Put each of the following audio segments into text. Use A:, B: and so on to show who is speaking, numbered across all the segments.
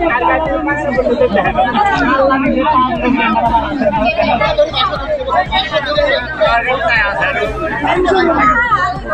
A: Thank you.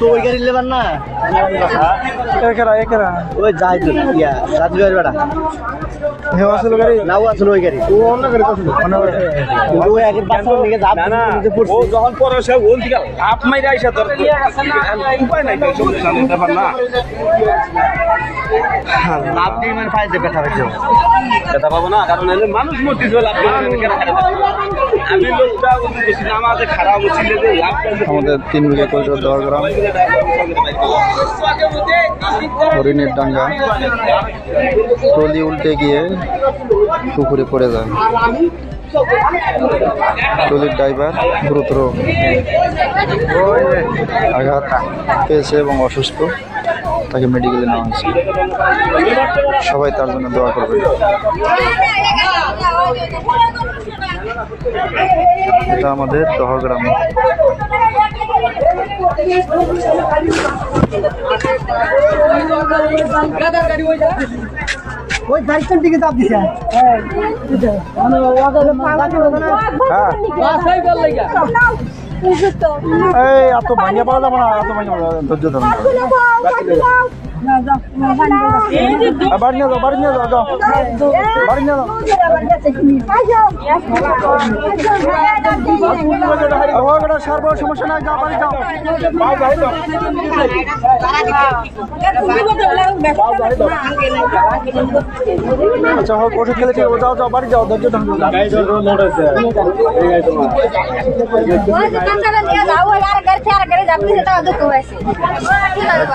A: তো ওই গাড়ি লেবার না?
B: একরা একরা।
A: ওই যাই তো ইয়া বেড়া।
B: হে আসলে গাড়ি?
A: নাও আসলে ওই গাড়ি।
B: ও অন্য গাড়ি আসলে
A: কিন্তু ওই আগের বাচ্চা নিয়ে যাব
C: না না। ও যখন পরে সে ওল দিকে লাভ মাইরা আইসা তোর উপায় নাই তো সবুজ সামনে ব্যাপার না।
A: লাভ দিয়ে মানে ফাইজে ব্যথা হয়েছে
C: কথা পাবো না কারণ মানুষ মরতে লাভ দিয়ে কেন খারাপ আমি লোকটা বেশি খারাপ ছিল যে লাভ
B: আমাদের তিন বিঘা কলকাতা দর গ্রাম। হরিণের ডাঙ্গা। ট্রলি উল্টে গিয়ে পুকুরে পড়ে যায়। ট্রলির ড্রাইভার গুরুতর আঘাত পেয়েছে এবং অসুস্থ। তাকে মেডিকেলে নেওয়া হয়েছে। সবাই তার জন্য দোয়া করবে এটা আমাদের দহগ্রাম।
A: ওই গাড়িটার দিকে চাপ দিছে
B: এই এত ভাঙিয়ে পাওয়া যাবে না এত ভাঙিয়ে ধৈর্য ধরুন বাড়ি নিয়ে যাও বাড়ি নিয়ে যাও যাও বাড়ি নিয়ে যাও ওটা সমস্যা নাই যাও বাড়ি যাও আচ্ছা হোক ওষুধ খেলে ঠিক যাও যাও বাড়ি যাও ধৈর্য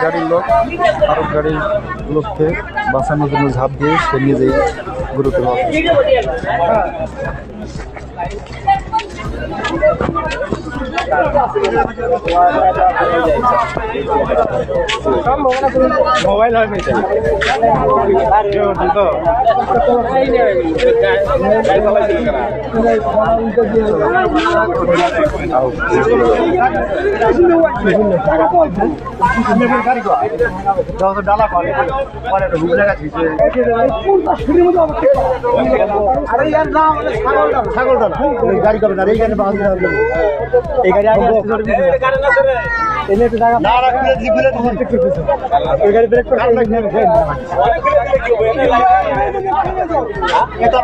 B: গাড়ির লোক আরব গাড়ির লোককে বাঁচানোর জন্য ঝাঁপ দিয়ে সে নিজেই অসুস্থ।
C: মোবাইল হয় মেতে
A: ডালা করে পরে একটা গাছ আরে ইয়ার নাম ছাগলটা ছাগলটা না ওই গাড়ি কবে না এই গাড়ি বাহাদুর এই গাড়ি আগে আসতে ধরে এনে তো জায়গা না না খুলে দিই খুলে দিই এই গাড়ি ব্রেক করে এটা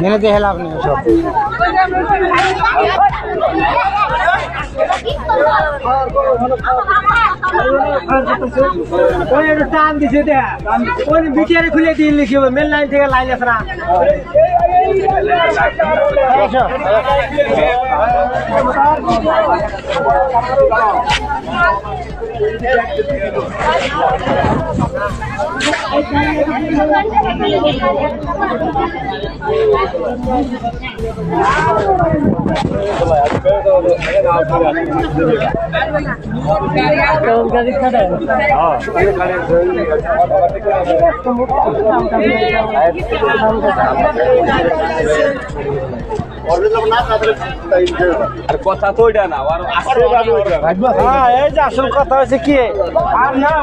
A: মেনে দিয়ে হেলা আপনি সব। ওই একটু টান দিছে দেখ ওই বিটিআরে খুলে দিয়ে লিখি মেন লাইন থেকে লাইন আছে না
C: আর কথা তো ওইটা না
B: হ্যাঁ এই যে আসল কথা হয়েছে কি? আর না